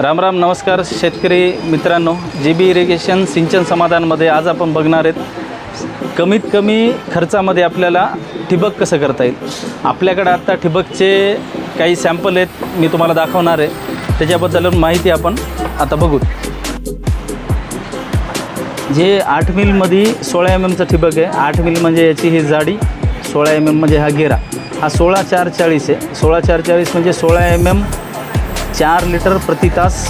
राम राम नमस्कार शेतकरी मित्रांनो. जी बी इरिगेशन सिंचन समाधानमध्ये आज आपण बघणार आहेत. कमीत कमी खर्चामध्ये आपल्याला ठिबक कसं करता येईल? आपल्याकडे आत्ता ठिबकचे काही सॅम्पल आहेत मी तुम्हाला दाखवणार आहे. त्याच्याबद्दल माहिती आपण आता बघू. जे आठ मिलमध्ये सोळा एम एमचं ठिबक आहे आठ मिल म्हणजे याची ही जाडी सोळा एम एम म्हणजे हा गेरा हा सोळा चार चाळीस आहे. सोळा चार चाळीस म्हणजे सोळा एम एम चार लिटर प्रति तास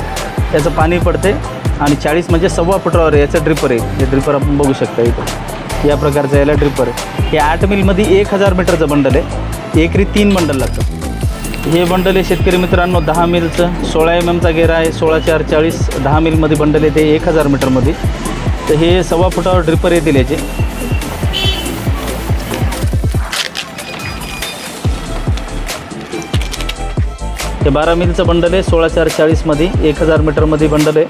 याचं पाणी पडते आणि चाळीस म्हणजे सव्वा फुटावर आहे याचं ड्रिपर आहे. हे ड्रिपर आपण बघू शकता इथं. या प्रकारचं याला ड्रिपर आहे. हे आठ मिलमध्ये एक हजार मीटरचं बंडल आहे. एकरी तीन बंडल लागतं हे बंडल आहे शेतकरी मित्रांनो दहा मिलचं सोळा एम एमचा गेरा आहे सोळा चार चाळीस. दहा मिलमध्ये बंडल येते एक हजार मीटरमध्ये तर हे सव्वा फुटावर ड्रिपर येतील याचे. हे बारा मिलचं बंडल आहे सोळा चार चाळीसमध्ये एक हजार मीटरमध्ये बंडल आहे.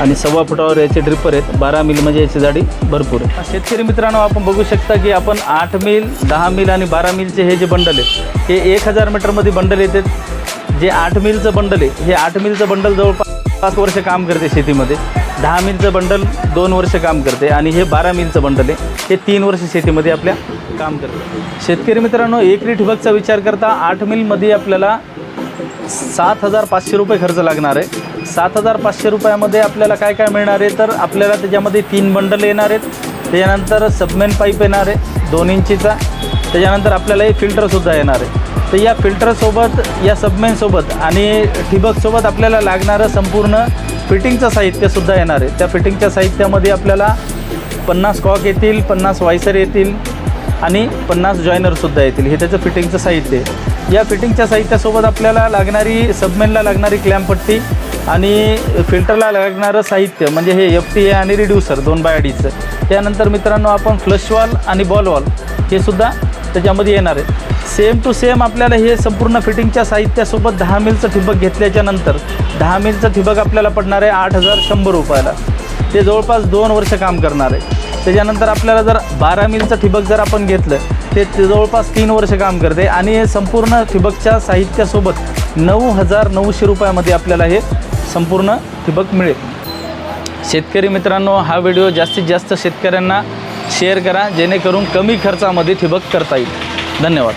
आणि सव्वा फुटावर याचे ड्रिपर आहेत. बारा मिल म्हणजे याची जाडी भरपूर आहे. शेतकरी मित्रांनो आपण बघू शकता की आपण आठ मिल दहा मिल आणि बारा मिलचे हे जे बंडल आहेत हे एक हजार मीटरमध्ये बंडल येतात. जे आठ मिलचं बंडल आहे हे आठ मिलचं बंडल जवळपास पाच वर्ष काम करते शेतीमध्ये. दहा मिलचं बंडल दोन वर्ष काम करते आणि हे बारा मिलचं बंडल आहे. हे तीन वर्ष शेतीमध्ये आपल्या काम करते. शेतकरी मित्रांनो एकरी ठिबकचा विचार करता आठ मिलमध्ये आपल्याला सात हजार पाचशे रुपये खर्च लागणार आहे. सात हजार पाचशे रुपयामध्ये आपल्याला काय काय मिळणार आहे? तर आपल्याला त्याच्यामध्ये तीन बंडल येणार आहेत. त्याच्यानंतर सबमेन पाईप येणार आहे दोन इंचीचा. त्याच्यानंतर आपल्याला एक फिल्टरसुद्धा येणार आहे. तर या फिल्टरसोबत या सबमेनसोबत आणि ठिबकसोबत आपल्याला लागणारं संपूर्ण फिटिंगचं साहित्यसुद्धा येणार आहे. त्या फिटिंगच्या साहित्यामध्ये आपल्याला पन्नास कॉक येतील पन्नास वायसर येतील. आणि पन्नास जॉयनरसुद्धा येतील. हे त्याचं फिटिंगचं साहित्य आहे. या फिटिंगच्या साहित्यासोबत आपल्याला लागणारी सबमेनला लागणारी क्लॅम्पट्टी आणि फिल्टरला लागणारं साहित्य म्हणजे हे एफ टी ए आणि रिड्युसर दोन बाय अडीचं. त्यानंतर मित्रांनो आपण फ्लश वॉल आणि बॉलवॉल हे सुद्धा त्याच्यामध्ये येणार आहे. सेम टू सेम आपल्याला हे संपूर्ण फिटिंगच्या साहित्यासोबत दहा मिलचं ठिबक घेतल्याच्या नंतर दहा मिलचं ठिबक आपल्याला पडणार आहे आठ हजार शंभर रुपयाला. ते जवळपास दोन वर्ष काम करणार आहे. त्याच्यानंतर आपल्याला जर बारा मिलचं ठिबक जर आपण घेतलं ते ते जवळपास तीन वर्ष काम करते. आणि हे संपूर्ण ठिबकच्या साहित्यासोबत नऊ हजार नऊशे रुपयामध्ये आपल्याला हे संपूर्ण ठिबक मिळेल. शेतकरी मित्रांनो हा व्हिडिओ जास्तीत जास्त शेतकऱ्यांना शेअर करा जेणेकरून कमी खर्चामध्ये ठिबक करता येईल. धन्यवाद.